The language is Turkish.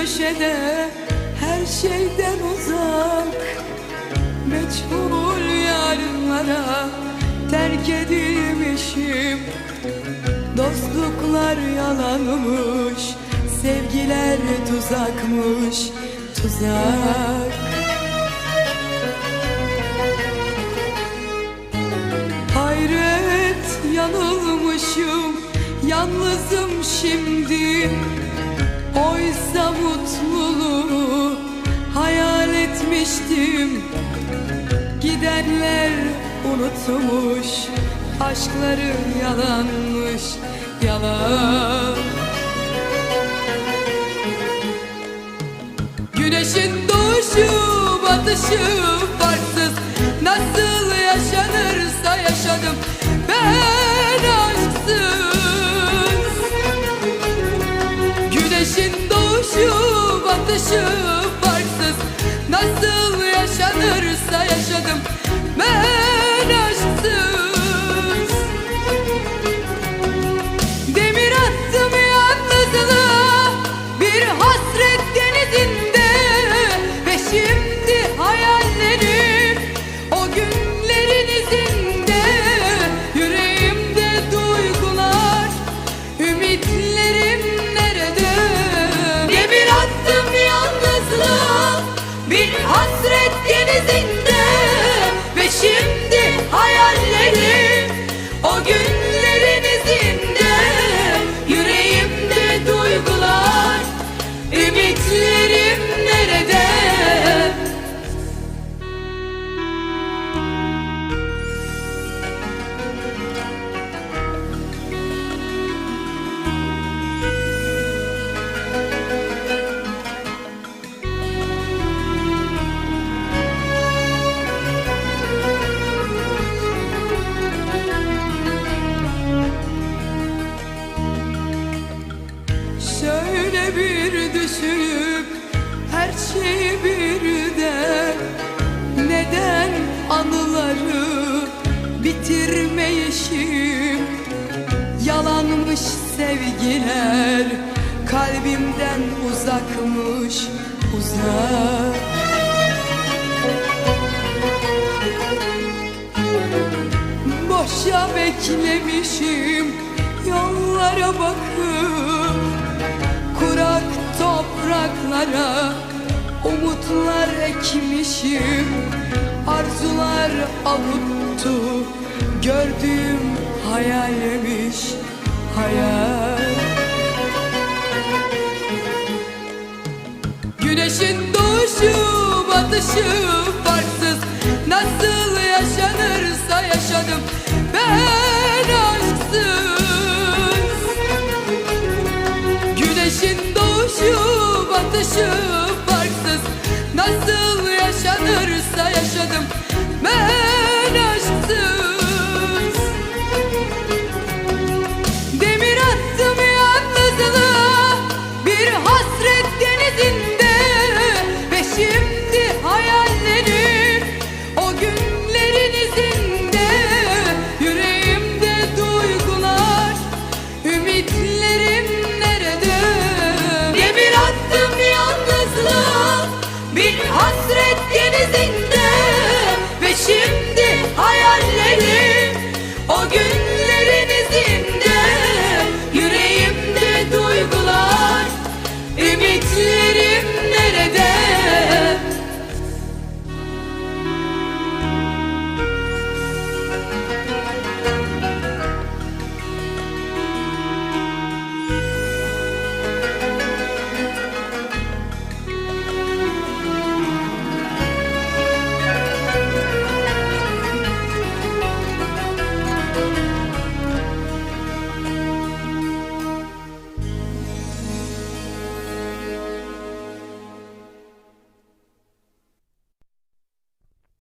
köşede her şeyden uzak. Meçhul yarınlara terk edilmişim. Dostluklar yalanmış Sevgiler tuzakmış Tuzak. Hayret yanılmışım Yalnızım şimdi Oysa mutluluğu hayal etmiştim. Gidenler unutmuş Aşkları yalanmış Yalan. Güneşin doğuşu batışı Güneşin doğuşu batışı farksız. Nasıl yaşanırsa yaşadım. Ben hayallerim o günlerin bir düşünüp her şeyi birden Neden anıları bitirmeyişim? Yalanmış sevgiler kalbimden uzakmış uzak. Boşa beklemişim yollara bakıp topraklara umutlar ekmişim Arzular avuttu gördüğüm hayalmiş hayal. Güneşin doğuşu batışı farksız Nasıl yaşanırsa yaşadım. Ben aşksız doğuşu